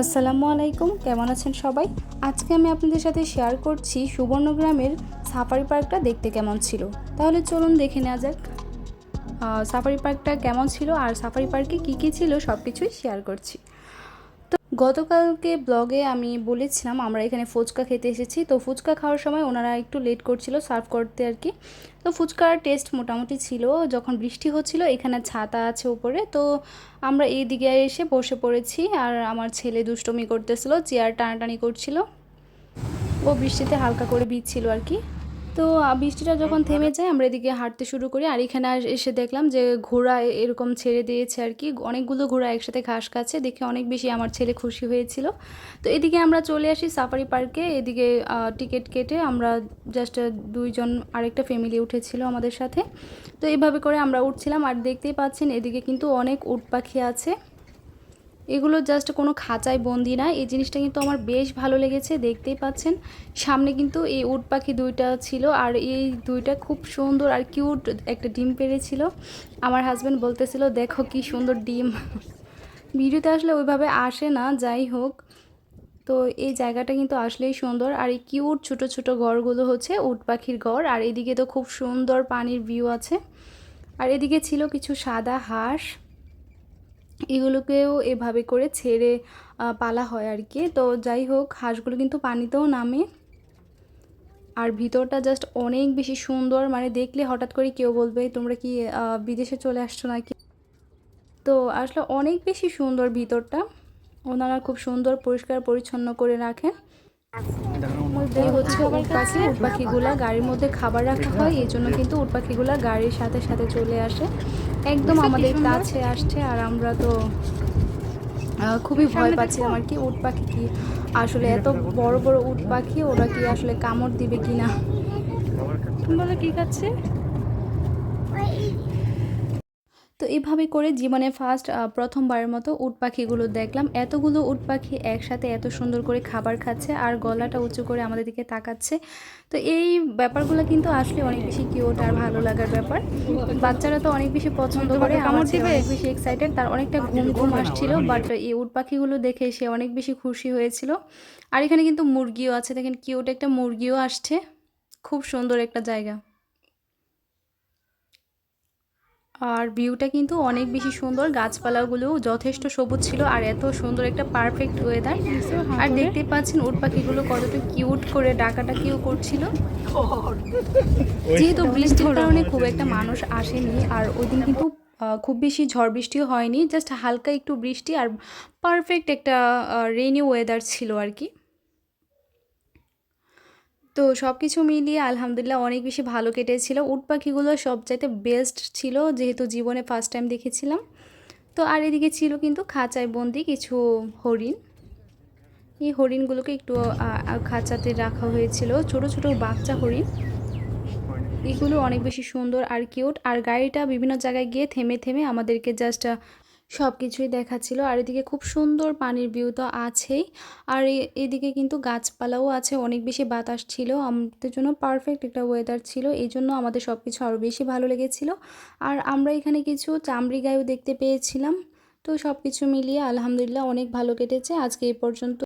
আসসালামু আলাইকুম, কেমন আছেন সবাই? আজকে আমি আপনাদের সাথে শেয়ার করছি সুবর্ণগ্রামের সাফারি পার্কটা দেখতে কেমন ছিল। তাহলে চলুন দেখে নেওয়া যাক। সাফারি পার্কটা কেমন ছিল আর সাফারি পার্কে কী কী ছিল সব কিছুই শেয়ার করছি। তো গতকালকে ব্লগে আমি বলেছিলাম, আমরা এখানে ফুচকা খেতে এসেছি। তো ফুচকা খাওয়ার সময় ওনারা একটু লেট করছিল সার্ভ করতে আর কি। তো ফুচকার টেস্ট মোটামুটি ছিল, যখন বৃষ্টি হচ্ছিল, এখানে ছাতা আছে উপরে। তো আমরা এই দিকে এসে বসে পড়েছি আর আমার ছেলে দুষ্টমি করতেছিল, চেয়ার টানাটানি করছিল। ও বৃষ্টিতে হালকা করে ভিজছিল আর কি। তো বৃষ্টিটা যখন থেমে যায়, আমরা এদিকে হাঁটতে শুরু করি। আর এখানে এসে দেখলাম যে, ঘোড়া এরকম ছেড়ে দিয়েছে আর কি। অনেকগুলো ঘোড়া একসাথে ঘাস খাচ্ছে। দেখে অনেক বেশি আমার ছেলে খুশি হয়েছিল। তো, এদিকে আমরা চলে আসি সাফারি পার্কে। এদিকে টিকিট কেটে আমরা জাস্ট দুইজন আরেকটা ফ্যামিলি উঠেছিল আমাদের সাথে। তো এইভাবে করে আমরা উঠছিলাম। আর দেখতেই পাচ্ছেন, এদিকে কিন্তু অনেক উট পাখি আছে। এগুলো জাস্ট কোনো খাঁচায় বন্দি না। এই জিনিসটা কিন্তু আমার বেশ ভালো লেগেছে, দেখতেই পাচ্ছেন। সামনে কিন্তু এই উট পাখি দুইটা ছিল আর এই দুইটা খুব সুন্দর আর কিউট একটা ডিম পেরেছিল আমার হাজব্যান্ড বলতেছিল, দেখো কি সুন্দর ডিম। ভিডিওতে আসলে ওইভাবে আসে না, যাই হোক। তো এই জায়গাটা কিন্তু আসলেই সুন্দর। আর এই কিউট ছোট ছোট ঘরগুলো হচ্ছে উট পাখির ঘর। আর এদিকে তো খুব সুন্দর পানির ভিউ আছে। আর এদিকে ছিল কিছু সাদা হাঁস। এগুলোকেও এভাবে করে ছেড়ে পালা হয় আর কি। তো যাই হোক, হাঁসগুলো কিন্তু পানিতেও নামে। আর ভিতরটা জাস্ট অনেক বেশি সুন্দর মানে দেখলে হঠাৎ করে কেউ বলবে, তোমরা কি বিদেশে চলে আসছো নাকি? তো আসলে অনেক বেশি সুন্দর ভিতরটা। ওনারা খুব সুন্দর, পরিষ্কার, পরিচ্ছন্ন করে রাখেন। এই হচ্ছে উট পাখি উট পাখিগুলা গাড়ির মধ্যে খাবার রাখা হয় এই জন্য কিন্তু উট পাখিগুলা গাড়ির সাথে সাথে চলে আসে। একদম আমাদের কাছে আসছে আর আমরা তো খুবই ভয় পাচ্ছিলাম আর কি উট পাখি কি আসলে এত বড় বড় উট পাখি ওরা কি আসলে কামড় দিবে কিনা? বলে কি খাচ্ছে? তো এইভাবে করে জীবনে ফার্স্ট প্রথমবারের মতো উট পাখিগুলো দেখলাম। এতগুলো উট পাখি একসাথে এত সুন্দর করে খাবার খাচ্ছে আর গলাটা উঁচু করে আমাদের দিকে তাকাচ্ছে। তো এই ব্যাপারগুলো কিন্তু আসলে অনেক বেশি কিউট আর ভালো লাগার ব্যাপার। বাচ্চারা তো অনেক বেশি পছন্দ করে আমার ছেলে অনেক বেশি এক্সাইটেড তার অনেকটা ঘুম ঘুম আসছিল বাট এই উট পাখিগুলো দেখে সে অনেক বেশি খুশি হয়েছিল। আর এখানে কিন্তু মুরগিও আছে দেখেন কিউট একটা মুরগিও আসছে। খুব সুন্দর একটা জায়গা। আর ভিউটা কিন্তু অনেক বেশি সুন্দর। গাছপালাগুলো যথেষ্ট সবুজ ছিল আর এত সুন্দর একটা পারফেক্ট ওয়েদার আর দেখতে পাচ্ছেন উট পাখিগুলো কতটা কিউট করে ডাকাটাকিও করছিল। যেহেতু বৃষ্টির কারণে খুব একটা মানুষ আসেনি আর ওই দিন কিন্তু খুব বেশি ঝড় বৃষ্টিও হয়নি জাস্ট হালকা একটু বৃষ্টি আর পারফেক্ট একটা রেনি ওয়েদার ছিল আর কি। তো সব কিছু মিলিয়ে আলহামদুলিল্লাহ অনেক বেশি ভালো কেটেছিল। উট পাখিগুলো সবচাইতে বেস্ট ছিল, যেহেতু জীবনে ফার্স্ট টাইম দেখেছিলাম। তো আর এদিকে ছিল কিন্তু খাঁচায় বন্দি কিছু হরিণ। এই হরিণগুলোকে একটু খাঁচাতে রাখা হয়েছিল। ছোট ছোট বাচ্চা হরিণ। এগুলো অনেক বেশি সুন্দর আর কিউট আর গাড়িটা বিভিন্ন জায়গায় গিয়ে থেমে থেমে আমাদেরকে জাস্ট সব কিছুই দেখাচ্ছিল। আর এদিকে খুব সুন্দর পানির ভিউ তো আছেই। আর এদিকে কিন্তু গাছপালাও আছে, অনেক বেশি বাতাস ছিল। আমাদের জন্য পারফেক্ট একটা ওয়েদার ছিল। এই জন্য আমাদের সব কিছু আরও বেশি ভালো লেগেছিল। আর আমরা এখানে কিছু চামড়ি গায়েও দেখতে পেয়েছিলাম। তো সব কিছু মিলিয়ে আলহামদুলিল্লাহ অনেক ভালো কেটেছে। আজকে এই পর্যন্ত